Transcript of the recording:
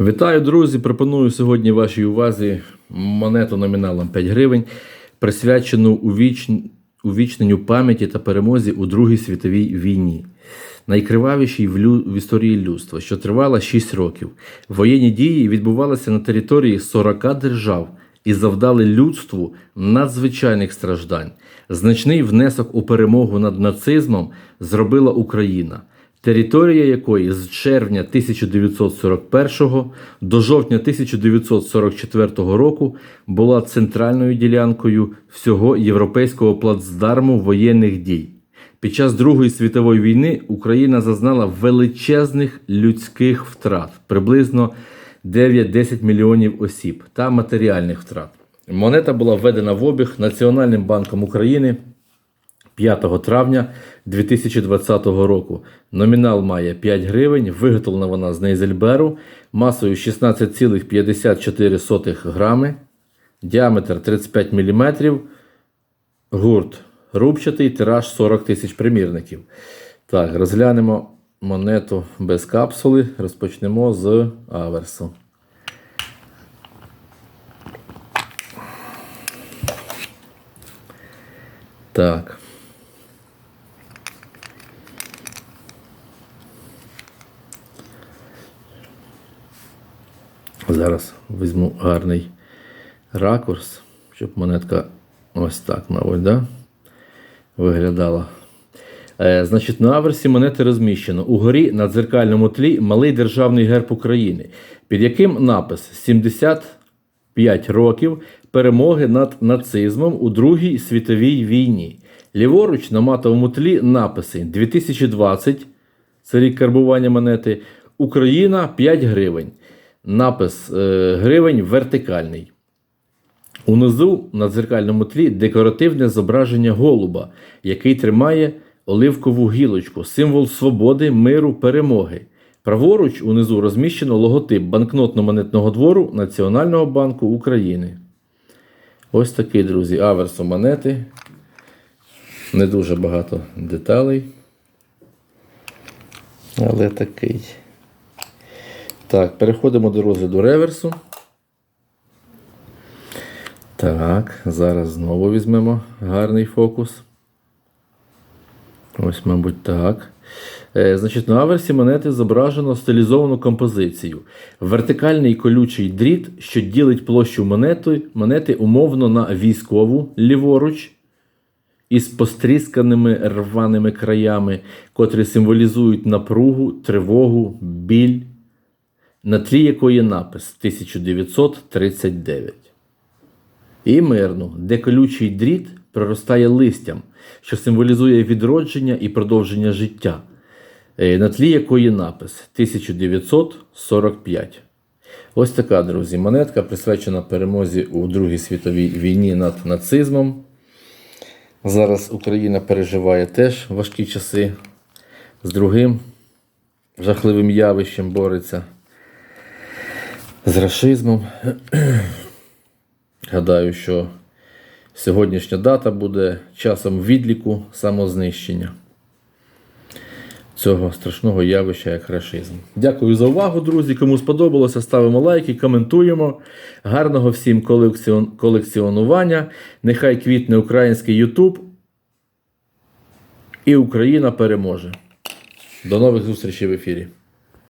Вітаю, друзі! Пропоную сьогодні вашій увазі монету номіналом 5 гривень, присвячену увіч... увічненню пам'яті та перемозі у Другій світовій війні, найкривавішій в, лю... в історії людства, що тривала 6 років. Воєнні дії відбувалися на території 40 держав і завдали людству надзвичайних страждань. Значний внесок у перемогу над нацизмом зробила Україна територія якої з червня 1941 до жовтня 1944 року була центральною ділянкою всього європейського плацдарму воєнних дій. Під час Другої світової війни Україна зазнала величезних людських втрат, приблизно 9-10 мільйонів осіб та матеріальних втрат. Монета була введена в обіг Національним банком України 5 травня 2020 року. Номінал має 5 гривень, виготовлена вона з нейзельберу, масою 16,54 грами, діаметр 35 мм, гурт рубчатий, тираж 40 тисяч примірників. Так, розглянемо монету без капсули. Розпочнемо з аверсу. Так. Зараз візьму гарний ракурс, щоб монетка ось так, мабуть, да? виглядала. Е, значить, на аверсі монети розміщено. Угорі на дзеркальному тлі малий державний герб України, під яким напис 75 років перемоги над нацизмом у Другій світовій війні. Ліворуч на матовому тлі написи 2020, це рік карбування монети, Україна 5 гривень. Напис е, гривень вертикальний. Унизу на дзеркальному тлі декоративне зображення голуба, який тримає оливкову гілочку, символ свободи, миру, перемоги. Праворуч унизу розміщено логотип банкнотно-монетного двору Національного банку України. Ось такий, друзі, аверсу монети. Не дуже багато деталей. Але такий. Так, переходимо до розгляду реверсу. Так, зараз знову візьмемо гарний фокус. Ось, мабуть, так. Е, значить, на аверсі монети зображено стилізовану композицію. Вертикальний колючий дріт, що ділить площу монети, монети умовно на військову ліворуч із пострісканими рваними краями, котрі символізують напругу, тривогу, біль, на тлі якої напис 1939. І мирну, де колючий дріт проростає листям, що символізує відродження і продовження життя, е, на тлі якої напис 1945. Ось така, друзі, монетка присвячена перемозі у Другій світовій війні над нацизмом. Зараз Україна переживає теж важкі часи з другим жахливим явищем бореться з рашизмом. Гадаю, що сьогоднішня дата буде часом відліку самознищення цього страшного явища, як рашизм. Дякую за увагу, друзі. Кому сподобалося, ставимо лайки, коментуємо. Гарного всім колекціон... колекціонування. Нехай квітне український Ютуб. І Україна переможе. До нових зустрічей в ефірі.